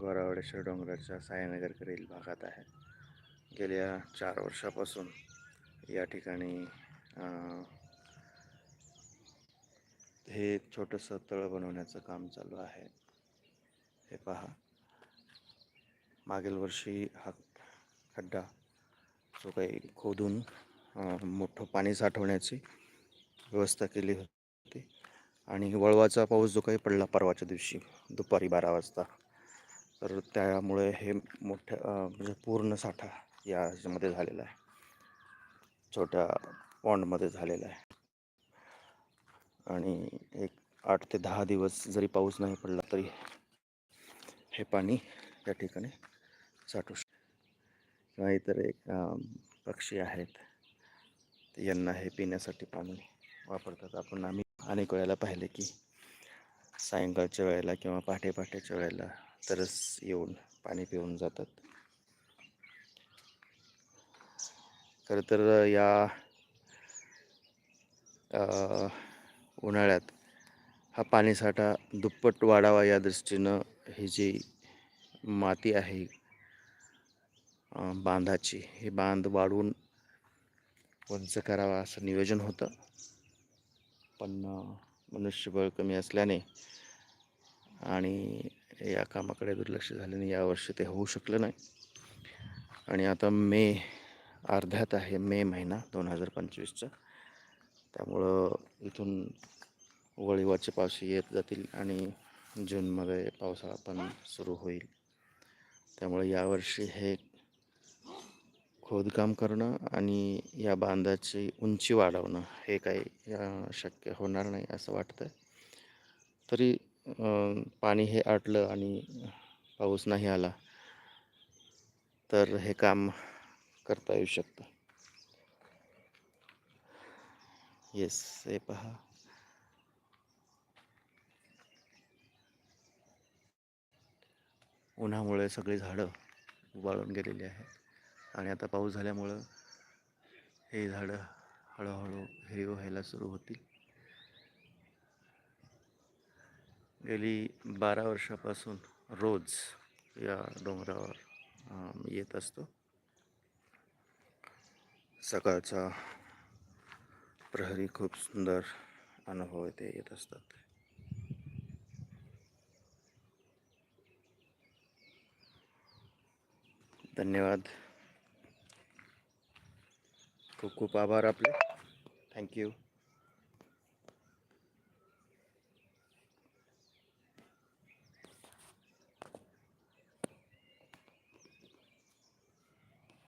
गोरावडेश्वर डोंगराच्या सायनगरकडील भागात आहे. गेल्या चार वर्षापासून या ठिकाणी हे हे छोटंसं तळ बनवण्याचं काम चालू आहे. हे पहा. मागील वर्षी हा खड्डा जो काही खोदून मोठं पाणी साठवण्याची व्यवस्था केली होती. आणि वळवाचा पाऊस जो काही पडला परवाच्या दिवशी दुपारी बारा वाजता तर त्यामुळे हे मोठ्या म्हणजे पूर्ण साठा या ह्याच्यामध्ये झालेला आहे. छोट्या पॉन्डमध्ये झालेला आहे. आणि एक आठ ते दहा दिवस जरी पाऊस नाही पडला तरी हे पाणी या ठिकाणी साठू शकतं किंवा इतर एक पक्षी आहेत यांना हे पिण्यासाठी पाणी वापरतात. आपण आम्ही अनेक वेळेला पाहिले की सायंकाळच्या वेळेला किंवा पहाटे पहाटेच्या वेळेला तरच येऊन पाणी पिऊन जातात. खरं तर या उन्हाळ्यात हा पाणीसाठा दुप्पट वाढावा या दृष्टीनं ही जी माती आहे बांधाची ही बांध वाढवून उंच करावा असं नियोजन होतं. पण मनुष्यबळ कमी असल्याने आणि या कामाकडे दुर्लक्ष झाल्याने यावर्षी ते होऊ शकलं नाही. आणि आता मे अर्ध्यात आहे मे महिना दोन हजार पंचवीसचा. त्यामुळं इथून वळीवाचे पावशी येत जातील आणि जूनमध्ये पावसाळा पण सुरू होईल. त्यामुळे यावर्षी हे खोदकाम करणं आणि या बांधाची उंची वाढवणं हे काही शक्य होणार नाही असं वाटतं तरी पाणी हे आटलं आणि पाऊस नाही आला तर हे काम करता येऊ शकतं. येस हे पहा. उन्हामुळे सगळी झाडं उबाळून गेलेली आहेत आणि आता पाऊस झाल्यामुळं हे झाडं हळूहळू हिरवी व्हायला सुरू होतील. गेली बारा वर्षापासून रोज या डोंगरावर येत असतो. सकाळचा प्रहरी खूप सुंदर अनुभव येथे येत असतात. धन्यवाद. खूप खूप आभार आपले. थँक्यू